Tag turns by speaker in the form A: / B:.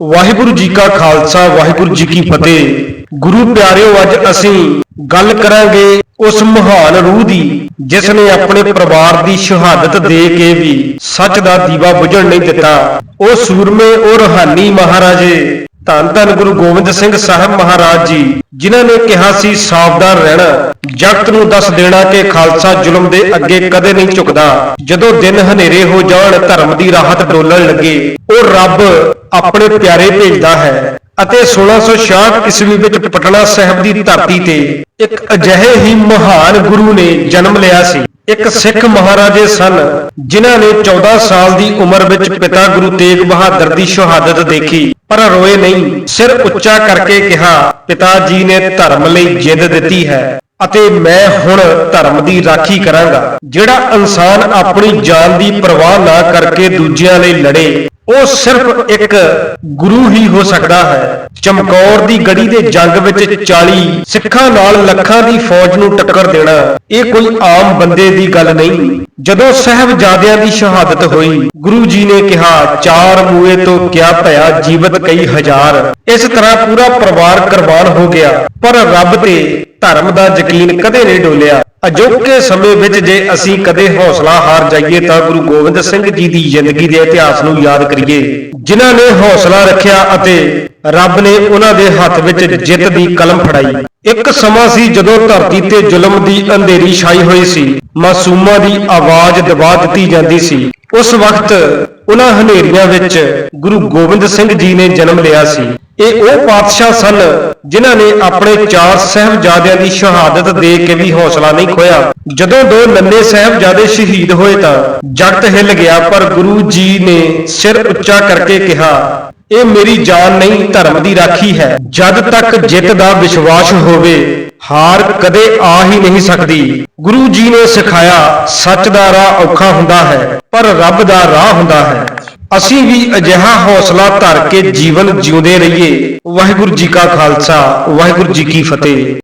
A: ਵਾਹਿਗੁਰੂ ਜੀ ਕਾ ਖਾਲਸਾ, ਵਾਹਿਗੁਰੂ ਜੀ ਕੀ ਫਤਿਹ। ਗੁਰੂ ਪਿਆਰਿਓ, ਅੱਜ ਅਸੀਂ ਗੱਲ ਕਰਾਂਗੇ ਉਸ ਮਹਾਨ ਰੂਹ ਦੀ ਜਿਸ ਨੇ ਆਪਣੇ ਪਰਿਵਾਰ ਦੀ ਸ਼ਹਾਦਤ ਦੇ ਕੇ ਵੀ ਸੱਚ ਦਾ ਦੀਵਾ ਬੁਝਣ ਨਹੀਂ ਦਿੱਤਾ। ਉਹ ਸੂਰਮੇ, ਉਹ ਰੋਹਾਨੀ ਮਹਾਰਾਜੇ, ਧੰਨ ਧੰਨ ਗੁਰੂ ਗੋਬਿੰਦ ਸਿੰਘ ਸਾਹਿਬ ਮਹਾਰਾਜ ਜੀ। ਜਿਨ੍ਹਾਂ ਨੇ ਕਿਹਾ ਸੀ ਸਾਵਧਾਨ ਰਹਿਣਾ, ਜਗਤ ਨੂੰ ਦੱਸ ਦੇਣਾ ਕਿ ਖਾਲਸਾ ਜ਼ੁਲਮ ਦੇ ਅੱਗੇ ਕਦੇ ਨਹੀਂ ਝੁਕਦਾ। ਜਦੋਂ ਦਿਨ ਹਨੇਰੇ ਹੋ ਜਾਣ, ਧਰਮ ਦੀ ਰਾਹਤ ਡੋਲਣ ਲੱਗੇ, ਉਹ ਰੱਬ ਆਪਣੇ ਪਿਆਰੇ ਭੇਜਦਾ ਹੈ ਅਤੇ 1666 ਈਸਵੀ ਵਿੱਚ ਪਟਨਾ ਸਾਹਿਬ ਦੀ ਧਰਤੀ ਤੇ ਇੱਕ ਅਜਿਹੇ ਹੀ ਮਹਾਨ ਗੁਰੂ ਨੇ ਜਨਮ ਲਿਆ ਸੀ। ਇੱਕ ਸਿੱਖ ਮਹਾਰਾਜੇ ਸਨ, ਜਿਨ੍ਹਾਂ ਨੇ 14 ਸਾਲ ਦੀ ਉਮਰ ਵਿੱਚ ਪਿਤਾ ਗੁਰੂ ਤੇਗ ਬਹਾਦਰ ਦੀ ਸ਼ਹਾਦਤ ਦੇਖੀ। ਪਰ ਰੋਏ ਨਹੀਂ, ਸਿਰ ਉੱਚਾ ਕਰਕੇ ਕਿਹਾ, ਪਿਤਾ ਜੀ ਨੇ ਧਰਮ ਲਈ ਜਿੱਦ ਦਿੱਤੀ ਹੈ ਅਤੇ ਮੈਂ ਹੁਣ ਧਰਮ ਦੀ ਰਾਖੀ ਕਰਾਂਗਾ। ਜਿਹੜਾ ਇਨਸਾਨ ਆਪਣੀ ਜਾਨ ਦੀ ਪਰਵਾਹ ਨਾ ਕਰਕੇ ਦੂਜਿਆਂ ਲਈ ਲੜੇ, ਉਹ ਸਿਰਫ ਇੱਕ ਗੁਰੂ ਹੀ ਹੋ ਸਕਦਾ ਹੈ। ਚਮਕੌਰ ਦੀ ਗੜੀ ਦੇ ਜੰਗ ਵਿੱਚ 40 ਸਿੱਖਾਂ ਨਾਲ ਲੱਖਾਂ ਦੀ ਫੌਜ ਨੂੰ ਟੱਕਰ ਦੇਣਾ, ਇਹ ਕੋਈ ਆਮ ਬੰਦੇ ਦੀ ਗੱਲ ਨਹੀਂ। ਜਦੋਂ ਸਹਿਬਜ਼ਾਦਿਆਂ ਦੀ ਸ਼ਹਾਦਤ ਹੋਈ, ਗੁਰੂ ਜੀ ਨੇ ਕਿਹਾ, ਚਾਰ ਮੂਏ ਤੋਂ ਕਿਆ ਭਇਆ ਜੀਵਤ ਕਈ ਹਜ਼ਾਰ। ਇਸ ਤਰ੍ਹਾਂ ਪੂਰਾ ਪਰਿਵਾਰ ਕੁਰਬਾਨ ਹੋ ਗਿਆ। ਪਰ ਰੱਬ ਤੇ ਧਰਮ ਦਾ ਯਕੀਨ ਕਦੇ ਨਹੀਂ ਡੋਲਿਆ। ਅਜੋਕੇ ਸਮੇਂ ਵਿੱਚ ਜੇ ਅਸੀਂ ਕਦੇ ਹੌਸਲਾ ਹਾਰ ਜਾਈਏ, ਤਾਂ ਗੁਰੂ ਗੋਬਿੰਦ ਸਿੰਘ ਜੀ ਦੀ ਜ਼ਿੰਦਗੀ ਦੇ ਇਤਿਹਾਸ ਨੂੰ ਯਾਦ ਕਰੀਏ। ਜਿਨ੍ਹਾਂ ਨੇ ਹੌਸਲਾ ਰੱਖਿਆ ਅਤੇ ਰੱਬ ਨੇ ਉਹਨਾਂ ਦੇ ਹੱਥ ਵਿੱਚ ਜਿੱਤ ਦੀ ਕਲਮ ਫੜਾਈ। ਇੱਕ ਸਮਾਂ ਸੀ ਜਦੋਂ ਧਰਤੀ ਤੇ ਜ਼ੁਲਮ ਦੀ ਅੰਧੇਰੀ ਛਾਈ ਹੋਈ ਸੀ। ਮਾਸੂਮਾਂ ਦੀ ਆਵਾਜ਼ ਦਬਾ ਦਿੱਤੀ ਜਾਂਦੀ ਸੀ। ਉਸ ਵਕਤ ਉਹਨਾਂ ਹਨੇਰੀਆਂ ਵਿੱਚ ਗੁਰੂ ਗੋਬਿੰਦ ਸਿੰਘ ਜੀ ਨੇ ਜਨਮ ਲਿਆ ਸੀ। ਇਹ ਉਹ ਪਾਤਸ਼ਾਹ ਸਨ ਜਿਨ੍ਹਾਂ ਨੇ ਆਪਣੇ ਚਾਰ ਸਹਿਬਜ਼ਾਦਿਆਂ ਦੀ ਸ਼ਹਾਦਤ ਦੇ ਕੇ ਵੀ ਹੌਸਲਾ ਨਹੀਂ ਖੋਇਆ ਜਦੋਂ ਦੋ ਨੰਨੇ ਸਹਿਬਜ਼ਾਦੇ ਸ਼ਹੀਦ ਹੋਏ ਤਾਂ ਜਗਤ ਹਿੱਲ ਗਿਆ, ਪਰ ਗੁਰੂ ਜੀ ਨੇ ਸਿਰ ਉੱਚਾ ਕਰਕੇ ਕਿਹਾ ਇਹ ਮੇਰੀ ਜਾਨ ਨਹੀਂ, ਧਰਮ ਦੀ ਰਾਖੀ ਹੈ। ਜਦ ਤੱਕ ਜਿੱਤ ਦਾ ਵਿਸ਼ਵਾਸ ਹੋਵੇ, ਹਾਰ ਕਦੇ ਆ ਹੀ ਨਹੀਂ ਸਕਦੀ। ਗੁਰੂ ਜੀ ਨੇ ਸਿਖਾਇਆ, ਸੱਚ ਦਾ ਰਾਹ ਔਖਾ ਹੁੰਦਾ ਹੈ, ਪਰ ਰੱਬ ਦਾ ਰਾਹ ਹੁੰਦਾ ਹੈ। ਅਸੀਂ ਵੀ ਅਜਿਹਾ ਹੌਸਲਾ ਧਰ ਕੇ ਜੀਵਨ ਜਿਉਂਦੇ ਰਹੀਏ। ਵਾਹਿਗੁਰੂ ਜੀ ਕਾ ਖਾਲਸਾ, ਵਾਹਿਗੁਰੂ ਜੀ ਕੀ ਫਤਿਹ।